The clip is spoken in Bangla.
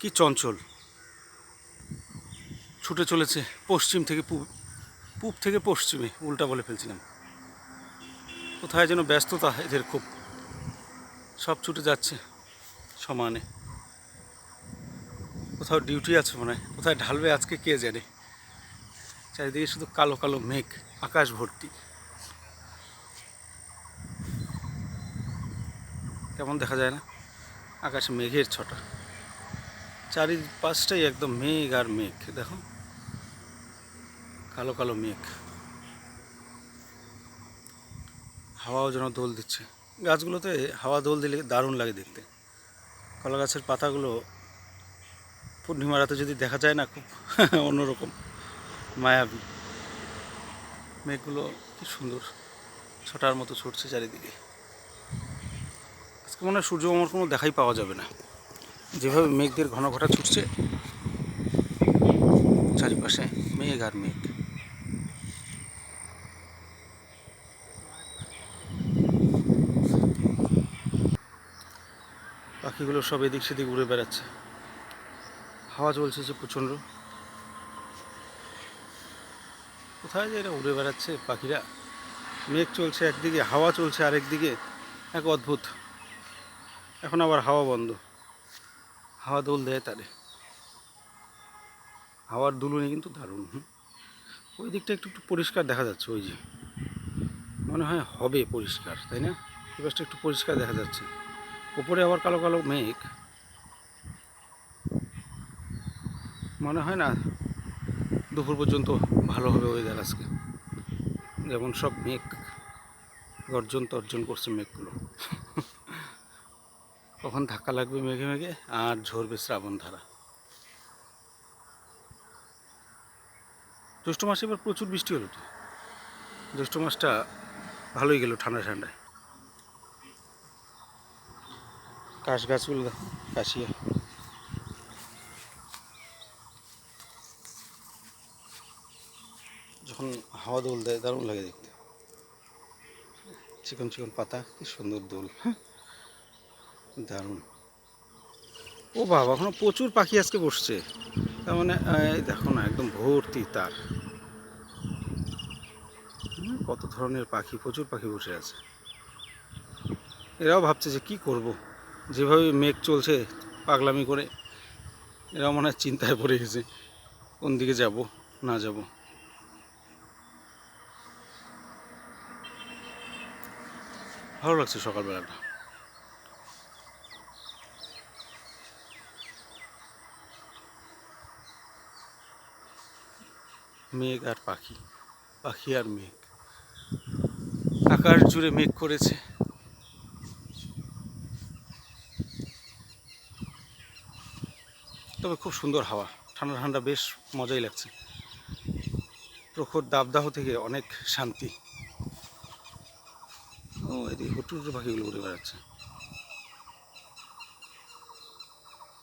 কি চঞ্চল? ছুটে চলেছে পশ্চিম থেকে পূব পূব থেকে পশ্চিমে, উল্টা বলে ফেলছিলাম। কোথায় যেন ব্যস্ততা এদের খুব। সব ছুটে যাচ্ছে সমানে। কোথাও ডিউটি আছে মনে হয়, কোথায় ঢালবে আজকে কে জানে। চারিদিকে শুধু কালো কালো মেঘ, আকাশ ভর্তি। কেমন দেখা যায় না? আকাশে মেঘের ছটা। চারিপাশটাই একদম মেঘ আর মেঘ, দেখো। কালো কালো মেঘ। হাওয়াও যেন দোল দিচ্ছে। গাছগুলোতে হাওয়া দোল দিলে দারুণ লাগে দেখতে। কলা গাছের পাতাগুলো পূর্ণিমা রাতে যদি দেখা যায় না খুব অন্যরকম, মায়াবী। মেঘগুলো কি সুন্দর, ছটার মতো ছুটছে চারিদিকে। আজকে মনে হয় সূর্য আমার কোনো দেখাই পাওয়া যাবে না। যেভাবে মেঘদের ঘন ঘটা ছুটছে, চারিপাশে মেঘ আর মেঘ। পাখিগুলো সব এদিক সেদিক উড়ে বেড়াচ্ছে। হাওয়া চলছে যে প্রচণ্ড। কোথায় যে এরা উড়ে বেড়াচ্ছে, পাখিরা? মেঘ চলছে একদিকে, হাওয়া চলছে আরেকদিকে। এক অদ্ভুত। এখন আবার হাওয়া বন্ধ। হাওয়া দোল দেয় তারে। হাওয়ার দুলুনি কিন্তু দারুণ। ওই দিকটা একটু একটু পরিষ্কার দেখা যাচ্ছে, ওই যে। মনে হয় হবে পরিষ্কার, তাই না? এই একটু পরিষ্কার দেখা যাচ্ছে। উপরে আবার কালো কালো মেঘ। মনে হয় না দুপুর পর্যন্ত ভালো হবে ওয়েদার আজকে। যেমন সব মেঘ গর্জন তর্জন করছে মেঘগুলো। কখন ধাক্কা লাগবে মেঘে মেঘে, আর ঝরবে শ্রাবণ ধারা। জ্যৈষ্ঠ মাসে এবার প্রচুর বৃষ্টি হলো তো। জ্যৈষ্ঠ মাসটা ভালোই গেল ঠান্ডা ঠান্ডায়। কাশ গাছগুলো কাশিয়া। যখন হাওয়া দোল দেয়, দারুণ লাগে দেখতে। চিকন চিকন পাতা, কি সুন্দর দোল হ্যাঁ? দারুণ। ও বাবা, এখনও প্রচুর পাখি আজকে বসছে। তার মানে দেখো না, একদম ভর্তি তার। কত ধরনের পাখি, প্রচুর পাখি বসে আছে। এরাও ভাবছে যে কি করব? যেভাবে মেঘ চলছে, পাগলামি করে, এরাও মনে হয় চিন্তায় পড়ে গেছে, কোন দিকে যাব, না যাব। ভালো লাগছে সকালবেলাটা। মেঘ আর পাখি পাখি আর মেঘ। আকাশ জুড়ে মেঘ করেছে। তবে খুব সুন্দর হাওয়া, ঠান্ডা ঠান্ডা বেশ মজাই লাগছে। প্রখর দাবদাহ থেকে অনেক শান্তি। ও এদিকে হুটুর পাখিগুলো উড়ে বেড়াচ্ছে।